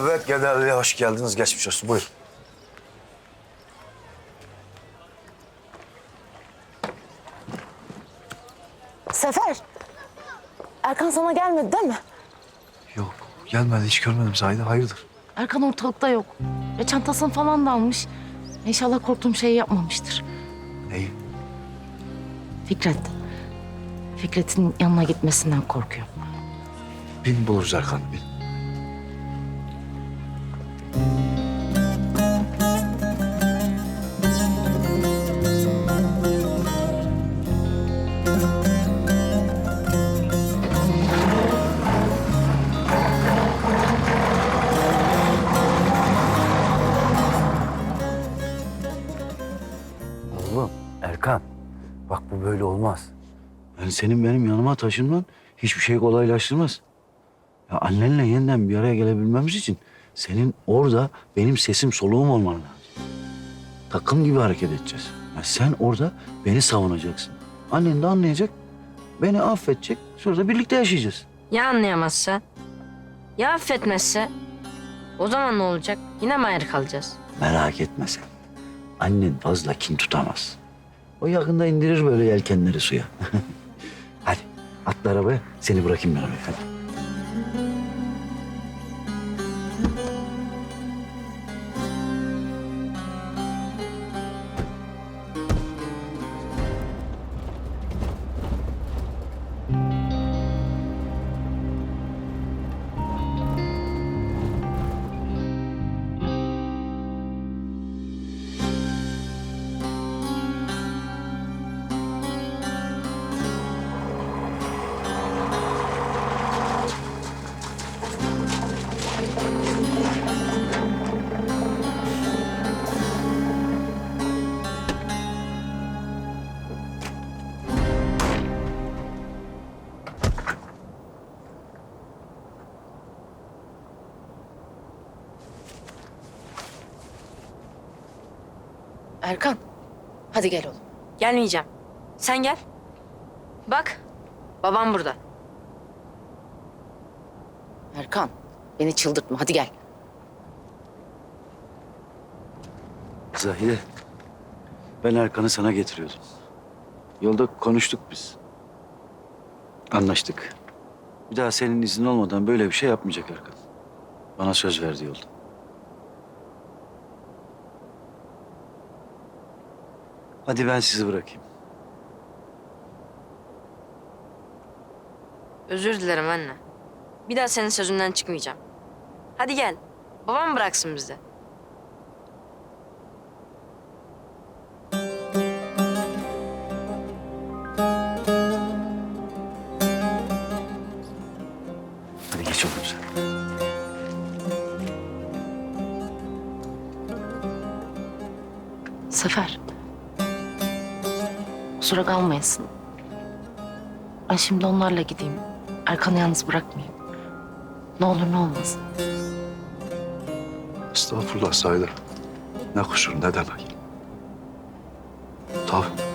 Evet Genel hoş geldiniz. Geçmiş olsun. Buyur. Sefer. Erkan sana gelmedi değil mi? Yok gelmedi hiç görmedim Zahide hayırdır? Erkan ortalıkta yok. Ve çantasını falan da almış. İnşallah korktuğum şeyi yapmamıştır. Neyi? Fikret. Fikret'in yanına gitmesinden korkuyorum. Bin buluruz Erkan bin. Böyle olmaz. Yani senin benim yanıma taşınman hiçbir şey kolaylaştırmaz. Ya annenle yeniden bir araya gelebilmemiz için senin orada benim sesim soluğum olman lazım. Takım gibi hareket edeceğiz. Ya sen orada beni savunacaksın. Annen de anlayacak, beni affedecek. Sonra da birlikte yaşayacağız. Ya anlayamazsa? Ya affetmezse? O zaman ne olacak? Yine mi ayrı kalacağız? Merak etme sen. Annen fazla kin tutamaz. O yakında indirir böyle yelkenleri suya. hadi atla arabaya seni bırakayım ben oraya hadi. Erkan. Hadi gel oğlum. Gelmeyeceğim. Sen gel. Bak, babam burada. Erkan. Beni çıldırtma. Hadi gel. Zahide, ben Erkan'ı sana getiriyordum. Yolda konuştuk biz. Anlaştık. Bir daha senin izin olmadan böyle bir şey yapmayacak Erkan. Bana söz verdi yolda. Hadi ben sizi bırakayım. Özür dilerim anne. Bir daha senin sözünden çıkmayacağım. Hadi gel. Babam bıraksın bizi. Hadi geç oğlum sen. Sefer. Kusura kalmayasın. Ben şimdi onlarla gideyim. Erkan'ı yalnız bırakmayayım. Ne olur ne olmaz. Estağfurullah Zahide. Ne kusur ne demek. Tabii.